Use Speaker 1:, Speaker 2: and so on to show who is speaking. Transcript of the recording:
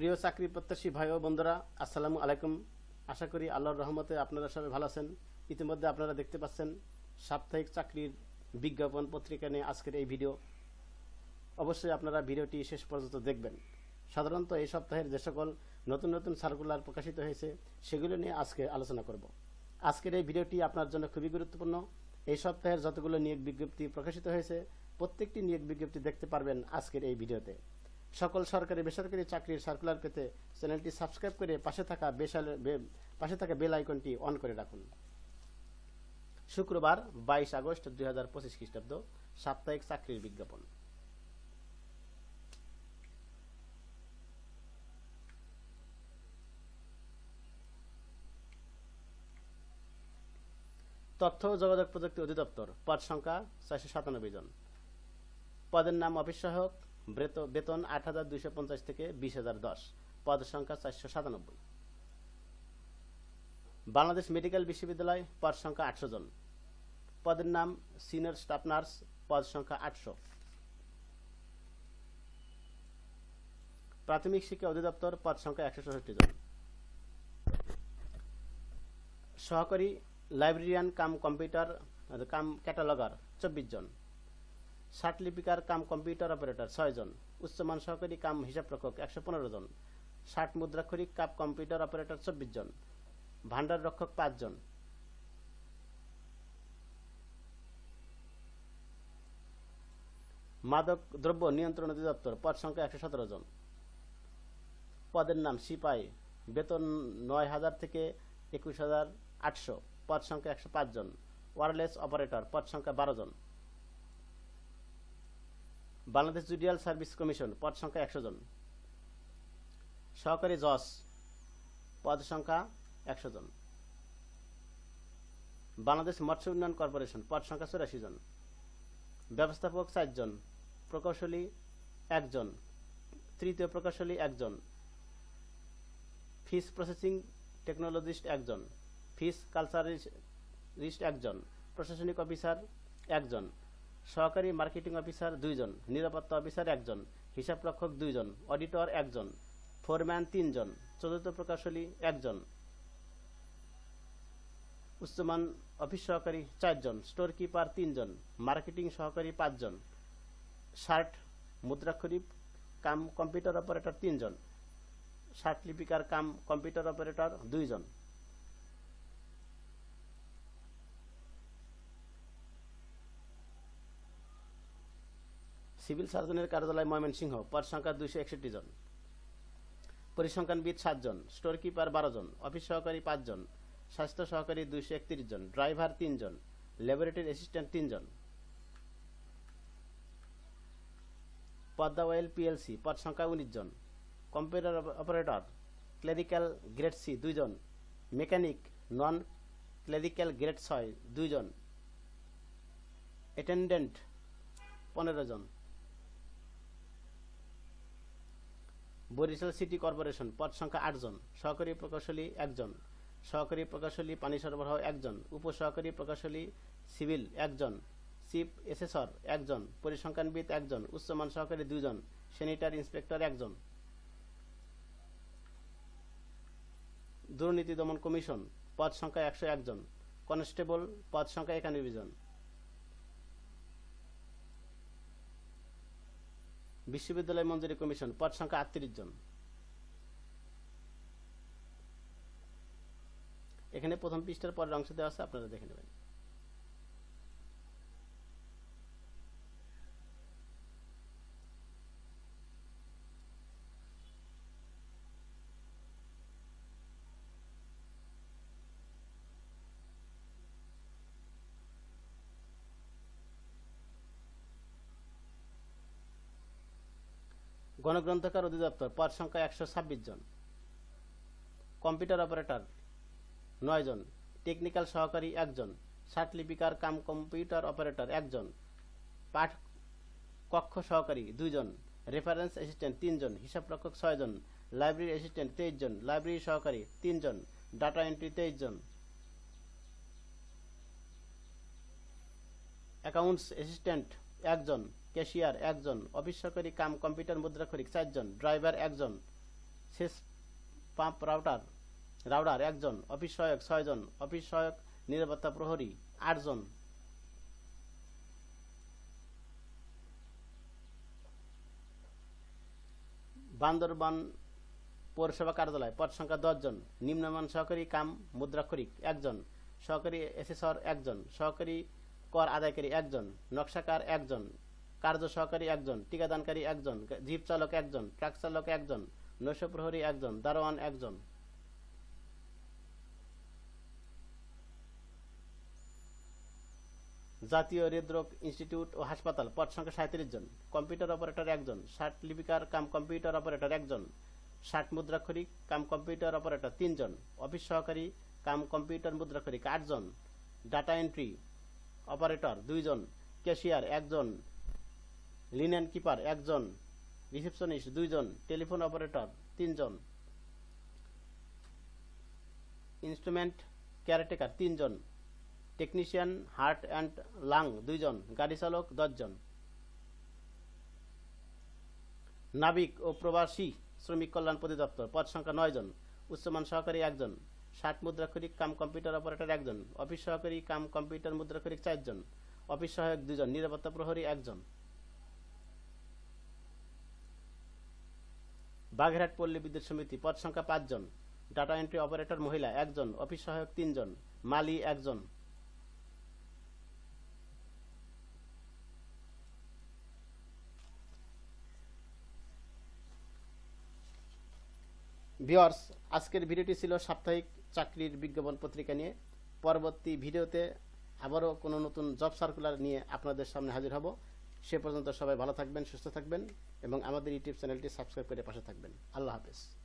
Speaker 1: প্রিয় চাকরি প্রত্যাশী ভাই ও বন্ধুরা, আসসালামু আলাইকুম। আশা করি আল্লাহর রহমতে আপনারা সবাই ভালো আছেন। ইতিমধ্যে আপনারা দেখতে পাচ্ছেন সাপ্তাহিক চাকরির বিজ্ঞাপন পত্রিকা নিয়ে আজকের এই ভিডিও। অবশ্যই আপনারা ভিডিওটি শেষ পর্যন্ত দেখবেন। সাধারণত এই সপ্তাহের যে সকল নতুন নতুন সার্কুলার প্রকাশিত হয়েছে, সেগুলো নিয়ে আজকে আলোচনা করব। আজকের এই ভিডিওটি আপনার জন্য খুবই গুরুত্বপূর্ণ। এই সপ্তাহের যতগুলো নিয়োগ বিজ্ঞপ্তি প্রকাশিত হয়েছে, প্রত্যেকটি নিয়োগ বিজ্ঞপ্তি দেখতে পারবেন আজকের এই ভিডিওতে। সকল সরকারি বেসরকারি চাকরির সার্কুলার পেতে চ্যানেলটি সাবস্ক্রাইব করে পাশে থাকা বেশাল বে- পাশে থাকা বেল আইকনটি অন করে রাখুন। শুক্রবার, বাইশ আগস্ট দুই হাজার পঁচিশ খ্রিস্টাব্দ, সাপ্তাহিক চাকরির বিজ্ঞাপন। তথ্য যোগাযোগ প্রযুক্তি অধিদপ্তর, পদ সংখ্যা ছয়শো সাতানব্বই জন। পদের নাম অফিস সহায়ক বেতন আট হাজার দুইশো পঞ্চাশ থেকে বিশ হাজার দশ পদ সংখ্যা চারশো সাতানব্বই। বাংলাদেশ মেডিকেল বিশ্ববিদ্যালয়, পদ সংখ্যা আটশো জন। পদের নাম সিনিয়র স্টাফ নার্স, পদ সংখ্যা আটশো। প্রাথমিক শিক্ষা অধিদপ্তর, পদ সংখ্যা একশো চৌষট্টি জন। সহকারী librarian, cum computer, cum cataloguer, চব্বিশ জন। ষাট লিপিকার কাম কম্পিউটার অপারেটর ছয় জন উচ্চমান সহকারী কাম হিসাবরক্ষক একশো পনেরো জন ষাট মুদ্রাক্ষরিক কাপ কম্পিউটার অপারেটর চব্বিশ জন ভান্ডার রক্ষক পাঁচ জন মাদক দ্রব্য নিয়ন্ত্রণ অধিদপ্তর পদ সংখ্যা একশো সতেরো জন পদের নাম সিপাই, বেতন নয় হাজার থেকে একুশ হাজার আটশো, পদ সংখ্যা একশো পাঁচ জন ওয়ারলেস অপারেটর, পদ সংখ্যা বারো জন বাংলাদেশ জুডিয়াল সার্ভিস কমিশন, পদ সংখ্যা একশো জন। সহকারী জজ, পদ সংখ্যা একশো জন। বাংলাদেশ মৎস্য উন্নয়ন কর্পোরেশন, পদ সংখ্যা চুরাশি জন। ব্যবস্থাপক চারজন প্রকৌশলী একজন তৃতীয় প্রকৌশলী একজন ফিস প্রসেসিং টেকনোলজিস্ট একজন ফিস কালচারিস্ট একজন প্রশাসনিক অফিসার একজন সহকারী মার্কেটিং অফিসার দুইজন, নিরাপত্তা অফিসার একজন হিসাবরক্ষক দুইজন, অডিটর একজন, ফোরম্যান তিনজন, চতুর্থ প্রকৌশলী একজন, উচ্চমান অফিস সহকারী চারজন স্টোর কিপার তিনজন, মার্কেটিং সহকারী পাঁচজন ষাট মুদ্রাক্ষরিক কাম কম্পিউটার অপারেটর তিনজন ষাট লিপিকার কাম কম্পিউটার অপারেটর দুইজন। সিভিল সার্জনের কার্যালয় ময়মনসিংহ, পদ সংখ্যা দুইশো একষট্টি জন। পরিসংখ্যানবিদ সাতজন স্টোর কিপার বারো জন অফিস সহকারী পাঁচজন, স্বাস্থ্য সহকারী দুইশো একত্রিশ জন ড্রাইভার তিনজন ল্যাবরেটরি অ্যাসিস্ট্যান্ট তিনজন। পদ্মা ওয়েল পিএলসি, পদ সংখ্যা উনিশ জন computer operator, clerical grade C দুইজন। মেকানিক, নন ক্লেরিক্যাল গ্রেড ছয় দুইজন। অ্যাটেন্ডেন্ট পনেরো জন। বরিশাল সিটি কর্পোরেশন, পদ সংখ্যা আটজন সহকারী প্রকৌশলী একজন, সহকারী প্রকৌশলী পানি সরবরাহ একজন, উপসহকারী প্রকৌশলী সিভিল একজন, চিফ এসেসর একজন, পরিসংখ্যানবিদ একজন, উচ্চমান সহকারী দুজন স্যানিটার ইন্সপেক্টর একজন। দুর্নীতি দমন কমিশন, পদ সংখ্যা একশো একজন, কনস্টেবল, পদ সংখ্যা একানব্বই জন। বিশ্ববিদ্যালয় মঞ্জুরি কমিশন, পদ সংখ্যা আটত্রিশ জন। এখানে প্রথম পৃষ্ঠার পরের অংশ দেওয়া আছে, আপনারা দেখে নেবেন। গণগ্রন্থকার অধিদপ্তর, পদ সংখ্যা একশো ছাব্বিশ জন। কম্পিউটার অপারেটর নয় জন। টেকনিক্যাল সহকারী একজন লিপিকার কাম কম্পিউটার অপারেটর একজন পাঠ কক্ষ সহকারী দুইজন রেফারেন্স অ্যাসিস্ট্যান্ট তিনজন হিসাবরক্ষক ছয়জন লাইব্রেরি অ্যাসিস্ট্যান্ট তেইশ জন। লাইব্রেরি সহকারী তিনজন ডাটা এন্ট্রি তেইশ জন। অ্যাকাউন্টস অ্যাসিস্ট্যান্ট একজন ক্যাশিয়ার একজন অফিস সহকারী কাম কম্পিউটার মুদ্রাক্ষরিক চারজন, ড্রাইভার একজন শেষ পাম্প রাউটার, রাউডার একজন অফিস সহায়ক ছয়জন অফিস সহায়ক নিরাপত্তা প্রহরী আটজন। বান্দরবান পৌরসভা কার্যালয়, পদ সংখ্যা দশজন, নিম্নমান সহকারী কাম মুদ্রাক্ষরিক একজন, সহকারী এসেসর একজন, সহকারী কর আদায়কারী একজন, নকশাকার একজন কার্য সহকারী একজন, টিকাদানকারী একজন জিপ চালক একজন, ট্রাক চালক একজন নৈশ প্রহরী একজন, দারোয়ান একজন। জাতীয় হৃদরোগ ইনস্টিটিউট ও হাসপাতাল, পদ সংখ্যা সাঁত্রিশ জন, কম্পিউটার অপারেটর একজন, ষাট লিপিকার কাম কম্পিউটার অপারেটর একজন, ষাট মুদ্রাক্ষরিক কাম কম্পিউটার অপারেটর তিনজন অফিস সহকারী কাম কম্পিউটার মুদ্রাক্ষরিক আটজন ডাটা এন্ট্রি অপারেটর দুইজন ক্যাশিয়ার একজন লিনেন কিপার একজন, রিসেপশনিস্ট দুইজন, টেলিফোন অপারেটর তিনজন, ইনস্ট্রুমেন্ট কেয়ারটেকার তিনজন, টেকনিশিয়ান হার্ট অ্যান্ড লাং দুইজন, গাড়ি চালক দশজন। নাবিক ও প্রবাসী শ্রমিক কল্যাণ পরিদপ্তর, পদ সংখ্যা নয় জন উচ্চমান সহকারী একজন, ষাট মুদ্রাক্ষরিক কাম কম্পিউটার অপারেটর একজন, অফিস সহকারী কাম কম্পিউটার মুদ্রাক্ষরিক চারজন, অফিস সহায়ক দুজন নিরাপত্তা প্রহরী একজন। বাগেরহাট পল্লী বিদ্যুৎ সমিতি, পদ সংখ্যা পাঁচজন, ডাটা এন্ট্রি অপারেটর মহিলা একজন, অফিস সহায়ক তিনজন, মালি একজন। ভিওয়ার্স আজকের ভিডিওটি ছিল সাপ্তাহিক চাকরির বিজ্ঞাপন পত্রিকা নিয়ে। পরবর্তী ভিডিওতে আবারও কোনো নতুন জব সার্কুলার নিয়ে আপনাদের সামনে হাজির হব। সে পর্যন্ত সবাই ভালো থাকবেন, সুস্থ থাকবেন এবং আমাদের ইউটিউব চ্যানেলটি সাবস্ক্রাইব করে পাশে থাকবেন। আল্লাহ হাফেজ।